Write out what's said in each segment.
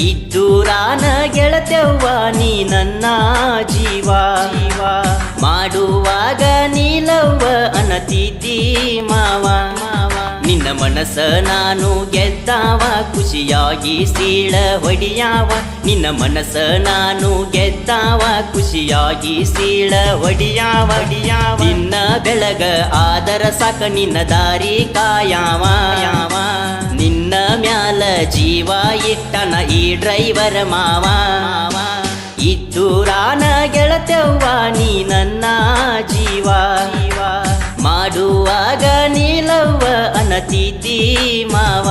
ಇದ್ದೂರಾನ ಗೆಳತೆವ್ವ, ನೀ ನನ್ನ ಜೀವ. ಮಾಡುವಾಗ ನೀಲವ್ವ, ಅನತಿದ್ದಿ ಮಾವ. ಮಾವ ನಿನ್ನ ಮನಸ್ಸ ನಾನು ಗೆದ್ದಾವ, ಖುಷಿಯಾಗಿ ಸೀಳ ಹೊಡಿಯಾವ ನಿನ್ನ ಮನಸ್ಸ ನಾನು ಗೆದ್ದಾವ, ಖುಷಿಯಾಗಿ ಸೀಳ ಹೊಡಿಯಾವ ಹೊಡಿಯಾವ ನಿನ್ನ ಬೆಳಗ ಆದರ ಸಾಕ, ನಿನ್ನ ದಾರಿ ಕಾಯಾವ. ಯಾವ ನಿನ್ನ ಮ್ಯಾಲ ಜೀವ ಇಟ್ಟನ ಈ ಡ್ರೈವರ್ ಮಾವ. ಇದ್ದೂರಾನ ಗೆಳತೆವ್ವ ನೀ ನನ್ನ ಜೀವ. ಮಾಡುವಾಗ ನೀಲವ್ವ ಅನತಿದ್ದಿ ಮಾವ.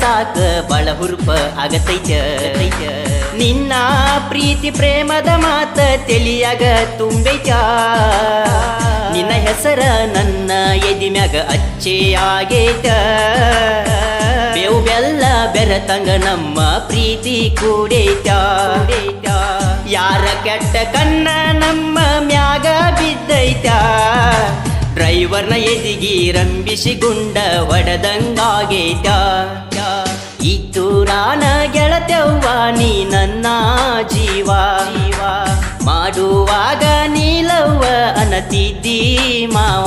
ಸಾಕ, ಬಳ ಹುರುಪ ಆಗತೈತ. ನಿನ್ನ ಪ್ರೀತಿ ಪ್ರೇಮದ ಮಾತ ತಿಳಿಯಾಗ ತುಂಬೈತ. ನಿನ್ನ ಹೆಸರ ನನ್ನ ಎದಿಮ್ಯಾಗ ಅಚ್ಚೆ ಆಗೈತ. ಬೇವು ಬೆಲ್ಲ ಬೆರತಂಗ ನಮ್ಮ ಪ್ರೀತಿ ಕೂಡೈತ. ಯಾರ ಕೆಟ್ಟ ಕಣ್ಣ ನಮ್ಮ ಮ್ಯಾಗ ಬಿದ್ದೈತ. ಡ್ರೈವರ್ನ ಎದಿಗಿ ರಂಬಿಸಿ ಗುಂಡ ಹೊಡೆದಂಗಾಗೈತ ಇದ್ದು ನಾನ ಗೆಳತೆವ್ವ ನೀ ನನ್ನ ಜೀವ. ಜೀವ ಮಾಡುವಾಗ ನೀಲವ್ವ ಅನತಿದ್ದೀ ಮಾವ.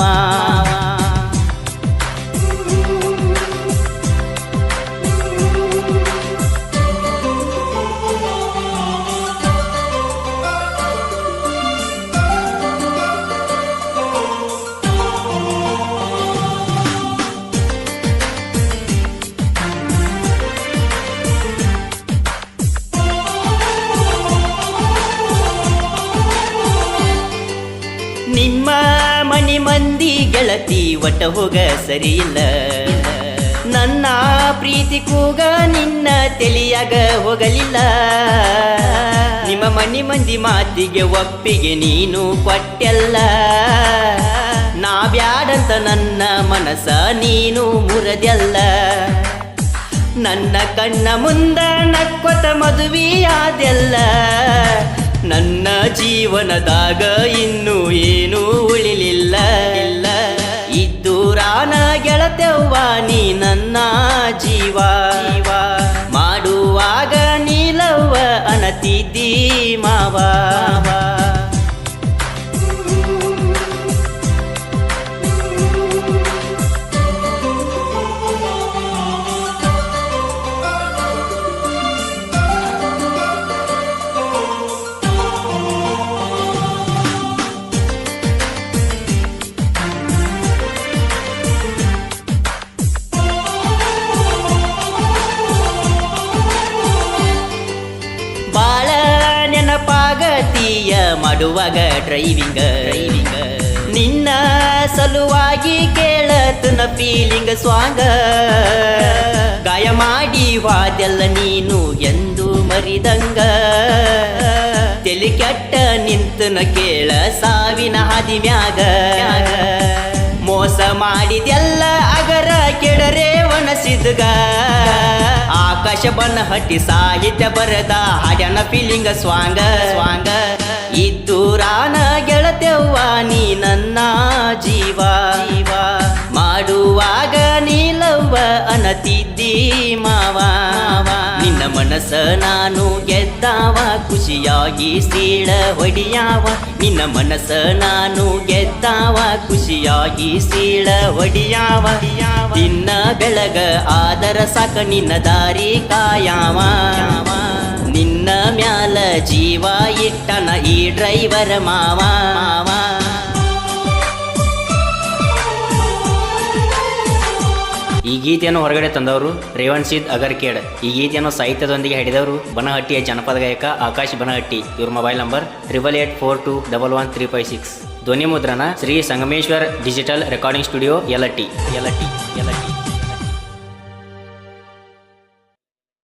ಗೆಳತಿ ಒಟ್ಟ ಹೋಗ ಸರಿಯಿಲ್ಲ. ನನ್ನ ಪ್ರೀತಿ ಕೂಗ ನಿನ್ನ ತೆಲಿಯಾಗ ಹೋಗಲಿಲ್ಲ. ನಿಮ್ಮ ಮನಿ ಮಂದಿ ಮಾತಿಗೆ ಒಪ್ಪಿಗೆ ನೀನು ಕೊಟ್ಟೆಲ್ಲ. ನಾ ಬ್ಯಾಡಂತ ನನ್ನ ಮನಸ ನೀನು ಮುರದೆಲ್ಲ. ನನ್ನ ಕಣ್ಣ ಮುಂದ ನಕ್ಕೊತ ಮದುವೆಯಾದೆಲ್ಲ. ನನ್ನ ಜೀವನದಾಗ ಇನ್ನೂ ಏನೂ ಉಳಿಲಿಲ್ಲ. ಗೆಳತೆವ್ವ ನೀ ನನ್ನ ಜೀವ. ಮಾಡುವಾಗ ನೀಲವ್ವ ಅನತಿದ್ದೀ ಮಾವ ನೆನಪಾಗತೀಯ ಮಾಡುವಾಗ ಡ್ರೈವಿಂಗ್ ಡ್ರೈವಿಂಗ್ ನಿನ್ನ ಸಲುವಾಗಿ ಕೇಳತನ ಫೀಲಿಂಗ್ ಸ್ವಾಂಗ. ಗಾಯ ಮಾಡಿ ವಾದೆಲ್ಲ ನೀನು ಎಂದು ಮರಿದಂಗ. ತೆಲಿ ಕೆಟ್ಟ ನಿಂತನ ಕೇಳ ಸಾವಿನ ಹಾದಿ ಮ್ಯಾಗ ಮೋಸ ಮಾಡಿದೆಲ್ಲ ಅಗರ ಕೆಡರೆ ಒಣಸಿದ್ಗ ಆಕಾಶ ಬಣ್ಣ ಹಟ್ಟಿ ಸಾಹಿತ್ಯ ಬರದ ಹಾಡನ ಫೀಲಿಂಗ ಸ್ವಾಂಗ. ಸ್ವಾಂಗ. ಇದ್ದೂರಾನ ಗೆಳತೆವ್ವ ನೀ ನನ್ನ ಜೀವ. ಜೀವ. ಮಾಡುವಾಗ ನೀಲವ್ವ ಅನತಿದ್ದಿ ಮಾವ. ಮನಸ್ಸ ನಾನು ಗೆದ್ದಾವ, ಖುಷಿಯಾಗಿ ಸೀಳ ಹೊಡಿಯಾವ. ನಿನ್ನ ಮನಸ ನಾನು ಗೆದ್ದಾವ, ಖುಷಿಯಾಗಿ ಸೀಳ ಹೊಡಿಯಾವ. ನಿನ್ನ ಬೆಳಗ ಆದರ ಸಾಕ ನಿನ್ನ ದಾರಿ ಕಾಯಾವ. ನಿನ್ನ ಮ್ಯಾಲ ಜೀವ ಇಟ್ಟನ ಈ ಡ್ರೈವರ್ ಮಾವ. ಈ ಗೀತೆಯನ್ನು ಹೊರಗಡೆ ತಂದವರು ರೇವಣ್ ಸಿದ್ ಅಗರ್ಕೇಡ್. ಈ ಗೀತೆಯನ್ನು ಸಾಹಿತ್ಯದೊಂದಿಗೆ ಹಿಡಿದವರು ಬನಹಟ್ಟಿಯ ಜನಪದ ಗಾಯಕ ಆಕಾಶ್ ಬನಹಟ್ಟಿ. ಇವ್ರ mobile number triple eight four two double one three five six. ಧ್ವನಿ ಮುದ್ರಣ Shri Sangameshwar digital recording studio, Yalatti. Yalatti. Yalatti.